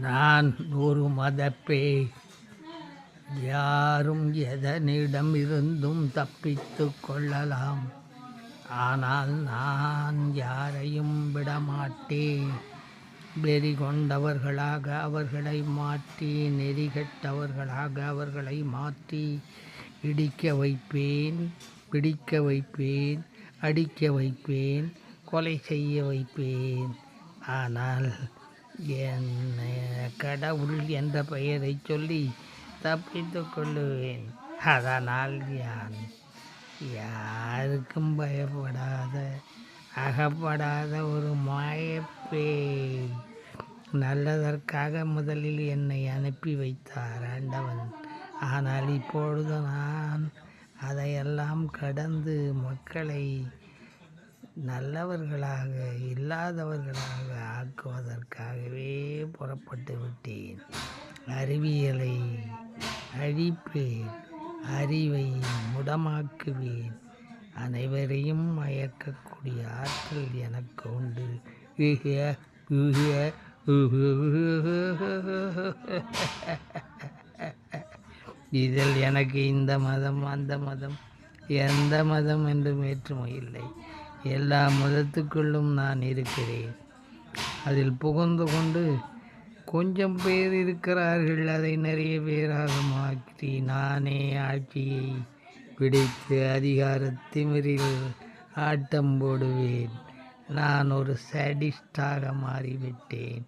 நான் ஒரு மதப்பே. யாரும் எதனிடமிருந்தும் தப்பித்து கொள்ளலாம். ஆனால் நான் யாரையும் விடமாட்டேன். வெறி கொண்டவர்களாக அவர்களை மாற்றி நெறிகட்டவர்களாக அவர்களை மாற்றி இடிக்க வைப்பேன் பிடிக்க வைப்பேன் அடிக்க வைப்பேன் கொலை செய்ய வைப்பேன். ஆனால் என் கடவுள் என்ற பெயரை சொல்லி தப்பித்து கொள்ளுவேன். அதனால் யான் யாருக்கும் பயப்படாத அகப்படாத ஒரு மாயப்பே நல்லதற்காக முதலில் என்னை அனுப்பி வைத்தார் ஆண்டவன். ஆனால் இப்பொழுது நான் அதையெல்லாம் கடந்து மக்களை நல்லவர்களாக இல்லாதவர்களாக ஆக்குவதற்காகவே புறப்பட்டு விட்டேன். அறிவியலை அழிப்பேன் அறிவை முடமாக்குவேன். அனைவரையும் மயக்கக்கூடிய ஆற்றல் எனக்கு உண்டு. இதில் எனக்கு இந்த மதம் அந்த மதம் எந்த மதம் என்றும் வேற்றுமை இல்லை. எல்லா மதத்துக்குள்ளும் நான் இருக்கிறேன். அதில் புகுந்து கொண்டு கொஞ்சம் பேர் இருக்கிறார்கள். அதை நிறைய பேராக மாற்றி நானே ஆட்சியை பிடித்து அதிகார திமிரில் ஆட்டம் போடுவேன். நான் ஒரு சடிஸ்டாக மாறிவிட்டேன்.